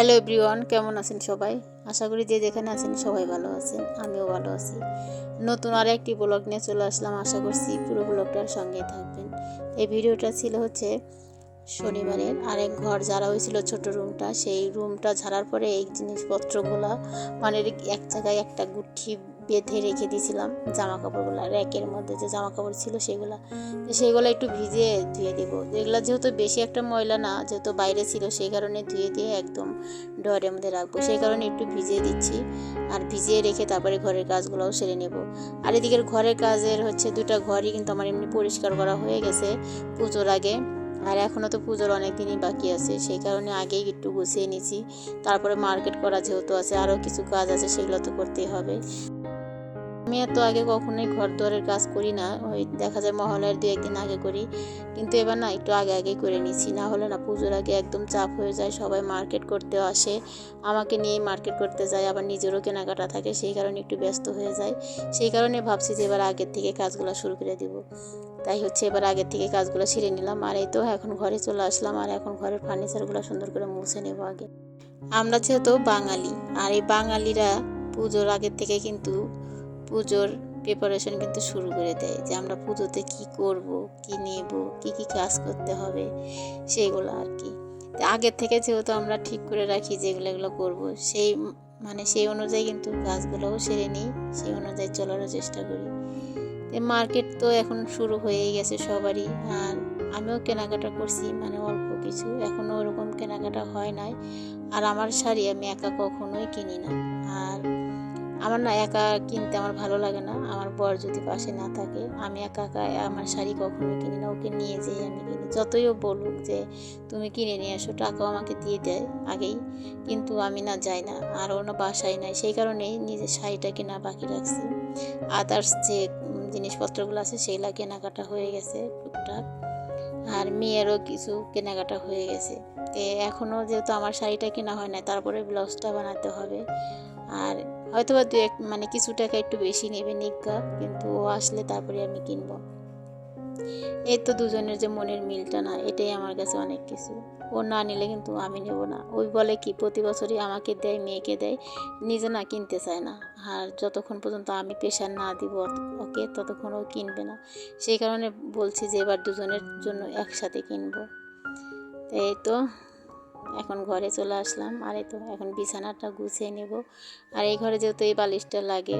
Hello everyone কেমন আছেন সবাই? আশা করি যে যেখানে আছেন সবাই ভালো আছেন, আমিও ভালো আছি। নতুন আর একটি ব্লগ নিয়ে চলে আসলাম, আশা করছি পুরো ব্লগটার সঙ্গে থাকবেন। এই ভিডিওটা ছিল হচ্ছে শনিবারের আরেক ঘর ঝাড়া হয়েছিল ছোট রুমটা সেই রুমটা ঝাড়ার পরে এই জিনিসপত্রগুলো মানে এক জায়গায় একটা গুঠি বেঁধে রেখে দিয়েছিলাম জামা কাপড়গুলো র্যাকের মধ্যে যে জামা কাপড় ছিল সেগুলো সেগুলো একটু ভিজিয়ে ধুয়ে দেবো। এগুলো যেহেতু বেশি একটা ময়লা না, যেহেতু বাইরে ছিল, সেই কারণে ধুয়ে দিয়ে একদম ডরের মধ্যে রাখব। সেই কারণে একটু ভিজিয়ে দিচ্ছি আর ভিজিয়ে রেখে তারপরে ঘরের কাজগুলোও সেরে নেব। আর এদিকের ঘরের কাজের হচ্ছে দুটা ঘরই কিন্তু আমার এমনি পরিষ্কার করা হয়ে গেছে পুজোর আগে। আর এখনও তো পুজোর অনেক দিনই বাকি আছে, সেই কারণে আগেই একটু গুছিয়ে নিছি তারপরে মার্কেট করা যেহেতু আছে আরও কিছু কাজ আছে, সেগুলো তো করতেই হবে। আমি এত আগে কখনোই ঘর দুয়ারের কাজ করি না। ওই দেখা যায় মহলের দু একদিন আগে করি। কিন্তু এবার না, একটু আগে আগে করে নিছি। না হলে না পুজোর আগে একদম চাপ হয়ে যায়, সবাই মার্কেট করতে আসে। আমাকে নিয়ে মার্কেট করতে যায়, আবার নিজেরও কেনাকাটা থাকে, সেই কারণে একটু ব্যস্ত হয়ে যায়। সেই কারণে ভাবছি যে এবার আগের থেকে কাজগুলো শুরু করে দিব। তাই হচ্ছে এবার আগের থেকে কাজগুলো সেরে নিলাম। আর এই তো এখন ঘরে চলে আসলাম, আর এখন ঘরের ফার্নিচারগুলো সুন্দর করে মুছে নেব আগে। আমরা যেহেতু বাঙালি, আর এই বাঙালিরা পুজোর আগের থেকে কিন্তু পুজোর প্রিপারেশন কিন্তু শুরু করে দেয় যে আমরা পুজোতে কি করব, কি নেব, কি কি কাজ করতে হবে, সেইগুলো আর কি। আগের থেকে যেহেতু আমরা ঠিক করে রাখি যেগুলো এগুলো করব, সেই মানে সেই অনুযায়ী কিন্তু কাজগুলোও সেরে নিই, সেই অনুযায়ী চলারও চেষ্টা করি। মার্কেট তো এখন শুরু হয়েই গেছে সবারই, আর আমিও কেনাকাটা করছি মানে অল্প কিছু এখনও ওরকম কেনাকাটা হয় নাই। আর আমার শাড়ি আমি একা কখনোই কিনি না। আর আমার না একা কিনতে আমার ভালো লাগে না। আমার বর যদি পাশে না থাকে, আমি একা একা আমার শাড়ি কখনোই কিনি না। ওকে নিয়ে যেয়ে আমি কিনি। যতই ও বলুক যে, তুমি কিনে নিয়ে আসো, টাকাও আমাকে দিয়ে দেয় আগেই। কিন্তু আমি না যাই না, আর অন্য বাসায় নাই। সেই কারণেই নিজের শাড়িটা কেনা বাকি রাখছি। আদার্স যে জিনিসপত্রগুলো আছে সেইগুলা কেনাকাটা হয়ে গেছে টুকটাক। আর মেয়েরও কিছু কেনাকাটা হয়ে গেছে। এখনও যেহেতু আমার শাড়িটা কেনা হয় না তারপরে ব্লাউজটা বানাতে হবে। আর হয়তো বা দু এক মানে কিছু টাকা একটু বেশি নেবে নিজ্ঞা কিন্তু ও আসলে তারপরে আমি কিনবো। এই তো দুজনের যে মনের মিলটা না, এটাই আমার কাছে অনেক কিছু। ও না নিলে কিন্তু আমি নেব না। ওই বলে কি, প্রতি বছরই আমাকে দেয়, মেয়েকে দেয়, নিজে না কিনতে চায় না। আর যতক্ষণ পর্যন্ত আমি প্রেশার না দিব ওকে, ততক্ষণ ও কিনবে না। সেই কারণে বলছি যে এবার দুজনের জন্য একসাথে কিনবো। এই তো এখন ঘরে চলে আসলাম। আর তো এখন বিছানাটা গুছিয়ে নেব। আর এই ঘরে যেহেতু এই বালিশটা লাগে,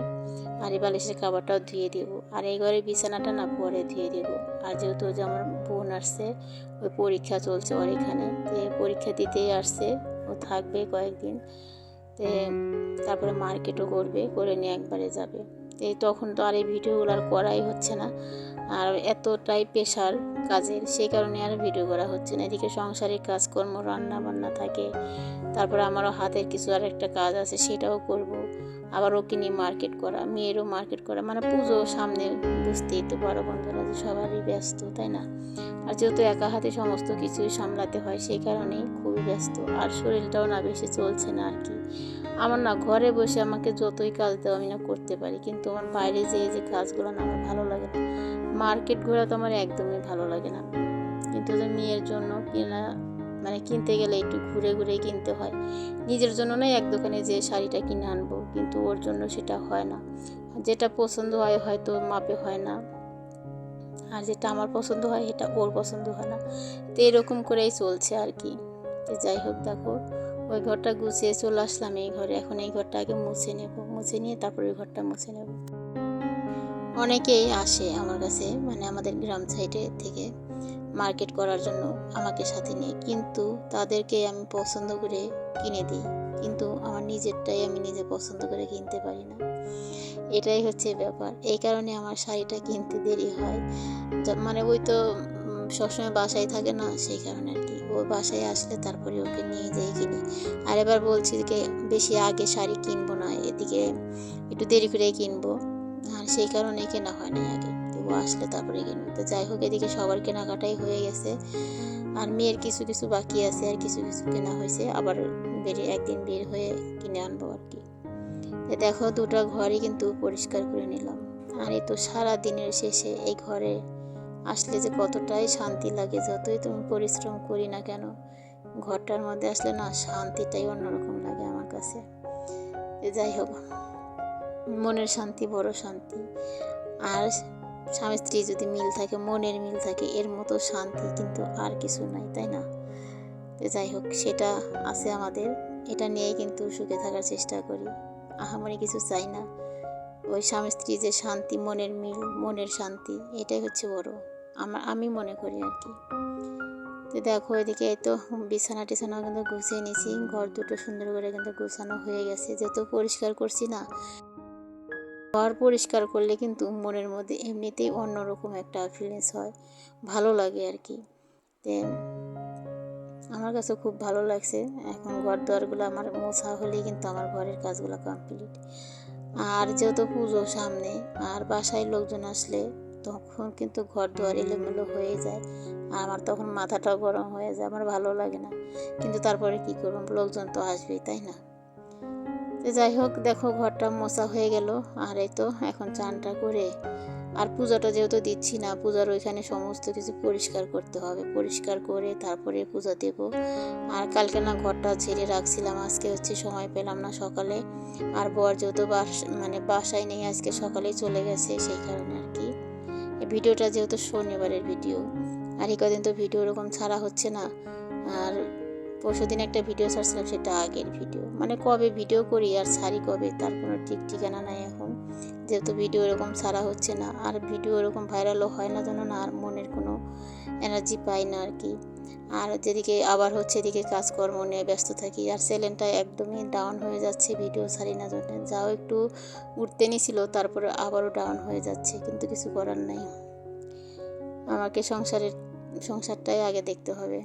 আর এই বালিশের খাবারটাও ধুয়ে দেবো। আর এই ঘরে বিছানাটা না পরে ধুয়ে দেবো। আর যেহেতু যে আমার বোন আসছে, ওই পরীক্ষা চলছে ওর এখানে। পরীক্ষা দিতেই আসছে, ও থাকবে কয়েকদিন। তে তারপরে মার্কেটও করবে, করে নিয়ে একবারে যাবে। এই তখন তো আর এই ভিডিওগুলো আর করাই হচ্ছে না। আর এতটাই পেশার কাজের, সেই কারণে আর ভিডিও করা হচ্ছে না। এদিকে সংসারের কাজকর্ম রান্না বান্না থাকে, তারপরে আমারও হাতের কিছু আর একটা কাজ আছে, সেটাও করব। আবার ওকে নিয়ে মার্কেট করা, মেয়েরও মার্কেট করা মানে পুজো সামনে বুঝতেই তো বড় বন্ধুরা যে সবারই ব্যস্ত, তাই না? আর যেহেতু একা হাতে সমস্ত কিছুই সামলাতে হয়, সেই কারণেই খুবই ব্যস্ত। আর শরীরটাও না বেশি চলছে না আর কি। আমার না ঘরে বসে আমাকে যতই কাজ দেওয়া আমি না করতে পারি, কিন্তু আমার বাইরে যেয়ে যে কাজগুলো না আমার ভালো লাগে না। মার্কেট ঘোরা তো আমার একদমই ভালো লাগে না। কিন্তু ওদের মেয়ের জন্য কেনা মানে কিনতে গেলে একটু ঘুরে ঘুরে কিনতে হয়। নিজের জন্য নয়, এক দোকানে যে শাড়িটা কিনে আনব, কিন্তু ওর জন্য সেটা হয় না। যেটা পছন্দ হয়, হয়তো মাপে হয় না। আর যেটা আমার পছন্দ হয়, সেটা ওর পছন্দ হয় না। তো এরকম করেই চলছে আর কি। তো যাই হোক, দেখো, ওই ঘরটা গুছিয়ে চলে আসলাম এই ঘরে। এখন এই ঘরটা আগে মুছে নেব। মুছে নিয়ে তারপর ওই ঘরটা মুছে নেব। অনেকেই আসে আমার কাছে মানে আমাদের গ্রাম সাইডে থেকে মার্কেট করার জন্য আমাকে সাথে নিয়ে। কিন্তু তাদেরকে আমি পছন্দ করে কিনে দিই। কিন্তু আমার নিজেরটাই আমি নিজে পছন্দ করে কিনতে পারি না। এটাই হচ্ছে ব্যাপার। এই কারণে আমার শাড়িটা কিনতে দেরি হয়। মানে ওই তো সবসময় বাসায় থাকে না, সেই কারণে আর কি। ও বাসায় আসলে তারপরে ওকে নিয়ে যাই কিনি। আর এবার বলছি যে, বেশি আগে শাড়ি কিনবো না, এদিকে একটু দেরি করে কিনবো। আর সেই কারণে কেনা হয় না আগে। তবু আসলে তারপরে কিনবো তো যাই হোক, এদিকে সবার কেনাকাটাই হয়ে গেছে। আর মেয়ের কিছু কিছু বাকি আছে আর কিছু কিছু কেনা হয়েছে। আবার বেরিয়ে একদিন বের হয়ে কিনে আনব আর কি। দেখো, দুটো ঘরই কিন্তু পরিষ্কার করে নিলাম। আর এই তো সারা দিনের শেষে এই ঘরে আসলে যে কতটাই শান্তি লাগে, যতই তুমি পরিশ্রম করি না কেন, ঘরটার মধ্যে আসলে না শান্তিটাই অন্যরকম লাগে আমার কাছে। যাই হোক। মনের শান্তি, বড় শান্তি। আর স্বামী স্ত্রী যদি মিল থাকে, মনের মিল থাকে, এর মতো শান্তি কিন্তু আর কিছু নাই, তাই না? যাই হোক, সেটা আছে আমাদের। এটা নিয়েই কিন্তু সুখে থাকার চেষ্টা করি। আহামরি কিছু চাই না। ওই স্বামী স্ত্রী যে শান্তি, মনের মিল, মনের শান্তি, এটাই হচ্ছে বড়। আমার, আমি মনে করি আর কি। তো দেখো, এদিকে তো বিছানা টিছানা কিন্তু গুছিয়ে নিয়েছি। ঘর দুটো সুন্দর করে কিন্তু গুছানো হয়ে গেছে। যেহেতু পরিষ্কার করছি না ঘর পরিষ্কার করলে কিন্তু মনের মধ্যে এমনিতেই অন্যরকম একটা ফিলিংস হয়। ভালো লাগে আর কি। তে আমার কাছে খুব ভালো লাগছে। এখন ঘর দুয়ারগুলো আমার মোছা হলেই কিন্তু আমার ঘরের কাজগুলো কমপ্লিট আর যেহেতু পুজো সামনে আর বাসায় লোকজন আসলে তখন কিন্তু ঘর দুয়ার এলোমেলো হয়ে যায়। আর আমার তখন মাথাটাও গরম হয়ে যায়। আমার ভালো লাগে না। কিন্তু তারপরে কি করব? লোকজন তো আসবেই, তাই না? তো যাই হোক, দেখো ঘরটা মোছা হয়ে গেল। আর এই তো এখন চানটা করে, আর পূজাটা যেহেতু দিচ্ছি না, পূজার ওইখানে সমস্ত কিছু পরিষ্কার করতে হবে। পরিষ্কার করে তারপরে পূজা দেব। আর কালকে না ঘরটা ছেড়ে রাখছিলাম, আজকে হচ্ছে সময় পেলাম না সকালে। আর বর যেহেতু বাস মানে বাসায় নেই, আজকে সকালেই চলে গেছে, সেই কারণে আর কি। ভিডিওটা যেহেতু শনিবারের ভিডিও, আর এই কদিন তো ভিডিও ওরকম ছাড়া হচ্ছে না। আর পরশু দিন একটা ভিডিও ছাড়ছিলাম, সেটা আগের ভিডিও মানে কবে ভিডিও করি আর ছাড়ি কবে, তার কোনো ঠিক ঠিকানা নাই এখন। যেহেতু ভিডিও এরকম ছাড়া হচ্ছে না, আর ভিডিও এরকম ভাইরালও হয় না যেন না, আর মনের কোনো এনার্জি পাই না আর কি। আর যেদিকে আবার হচ্ছে এদিকে কাজকর্ম নিয়ে ব্যস্ত থাকি, আর চ্যানেলটা একদমই ডাউন হয়ে যাচ্ছে ভিডিও ছাড়ি না জন্য যাও একটু উঠতে নিছিল, তারপরে আবারও ডাউন হয়ে যাচ্ছে, কিন্তু কিছু করার নাই। আমাকে সংসারের, সংসারটাই আগে দেখতে হবে।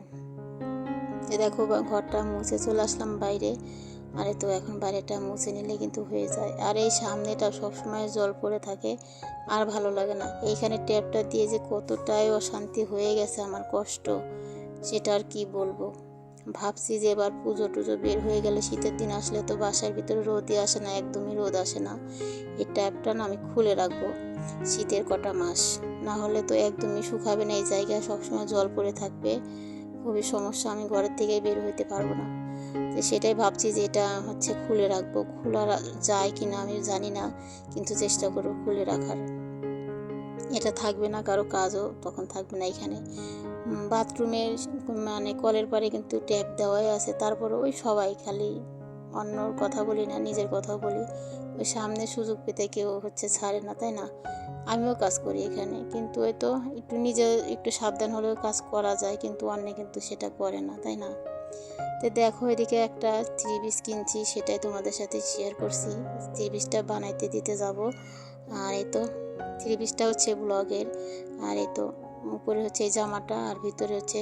এ দেখো ঘরটা মুছে চলে আসলাম বাইরে। আরে তো এখন বাইরেটা মুছে নিলে কিন্তু হয়ে যায়। আর এই সামনেটা সবসময় জল পড়ে থাকে, আর ভালো লাগে না। এইখানে ট্যাপটা দিয়ে যে কতটাই অশান্তি হয়ে গেছে আমার কষ্ট, সেটা আর কি বলব? ভাবছি যে এবার পুজো টুজো বের হয়ে গেলে শীতের দিন আসলে তো বাসার ভিতরে রোদই আসে না, একদমই রোদ আসে না। এই ট্যাপটা না আমি খুলে রাখব শীতের কটা মাস। না হলে তো একদমই শুকাবে না, এই জায়গায় সবসময় জল পড়ে থাকবে। খুবই সমস্যা, আমি ঘরের থেকে বের হইতে পারব না। তো সেটাই ভাবছি যে এটা হচ্ছে খুলে রাখব। খোলা যায় কি না আমি জানি না, কিন্তু চেষ্টা করব খুলে রাখার। এটা থাকবে না, কারও কাজও তখন থাকবে না এখানে। বাথরুমে মানে কলের পারে কিন্তু ট্যাপ দেওয়াই আছে, তারপরে ওই সবাই খালি অন্যর কথা বলি না, নিজের কথাও বলি। ওই সামনে সুযোগ পেতে কেউ হচ্ছে ছাড়ে না, তাই না? আমিও কাজ করি এখানে। কিন্তু ওই তো একটু নিজে একটু সাবধান হলেও কাজ করা যায়, কিন্তু অন্য কিন্তু সেটা করে না, তাই না? তো দেখো এদিকে একটা থ্রি পিস কিনছি, সেটাই তোমাদের সাথে শেয়ার করছি। থ্রি পিসটা বানাইতে দিতে যাব। আর এই তো থ্রি পিসটা হচ্ছে ব্লগের। আর এই তো উপরে হচ্ছে এই জামাটা, আর ভিতরে হচ্ছে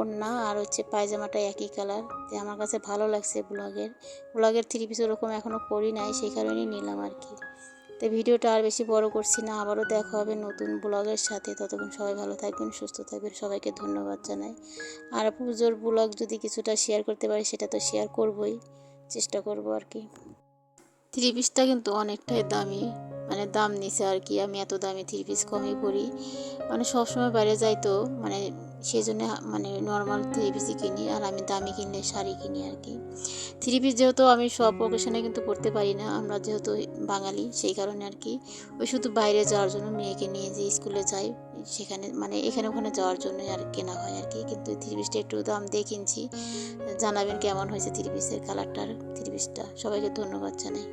ওড়না, আর হচ্ছে পায়জামাটা একই কালার যে আমার কাছে ভালো লাগছে ব্লগের। ব্লগের থ্রি পিস ওরকম এখনও করি নাই, সেই কারণেই নিলাম আর কি। তো ভিডিওটা আর বেশি বড় করছি না, আবারও দেখা হবে নতুন ব্লগের সাথে। ততক্ষণ সবাই ভালো থাকবেন, সুস্থ থাকবেন, সবাইকে ধন্যবাদ জানাই। আর পুজোর ব্লগ যদি কিছুটা শেয়ার করতে পারি, সেটা তো শেয়ার করবই, চেষ্টা করব আর কি। থ্রি কিন্তু অনেকটাই দামি। মানে দাম নিছে আর কি, আমি এত দামি থ্রি পিস কমই পরি। মানে সবসময় বাইরে যাই তো মানে সেই জন্য মানে নর্মাল থ্রি পিসই কিনি আর আমি দামি কিনলে শাড়ি কিনি আর কি। থ্রি পিস যেহেতু আমি সব অকেশনে কিন্তু পরতে পারি না, আমরা যেহেতু বাঙালি, সেই কারণে আর কি। ওই শুধু বাইরে যাওয়ার জন্য মেয়েকে নিয়ে যে স্কুলে যাই, সেখানে মানে এখানে ওখানে যাওয়ার জন্য আর কেনা হয় আর কি। কিন্তু থ্রি পিসটা একটু দাম দিয়ে কিনছি, জানাবেন কেমন হয়েছে থ্রি পিসের কালারটার থ্রি পিসটা সবাইকে ধন্যবাদ জানাই।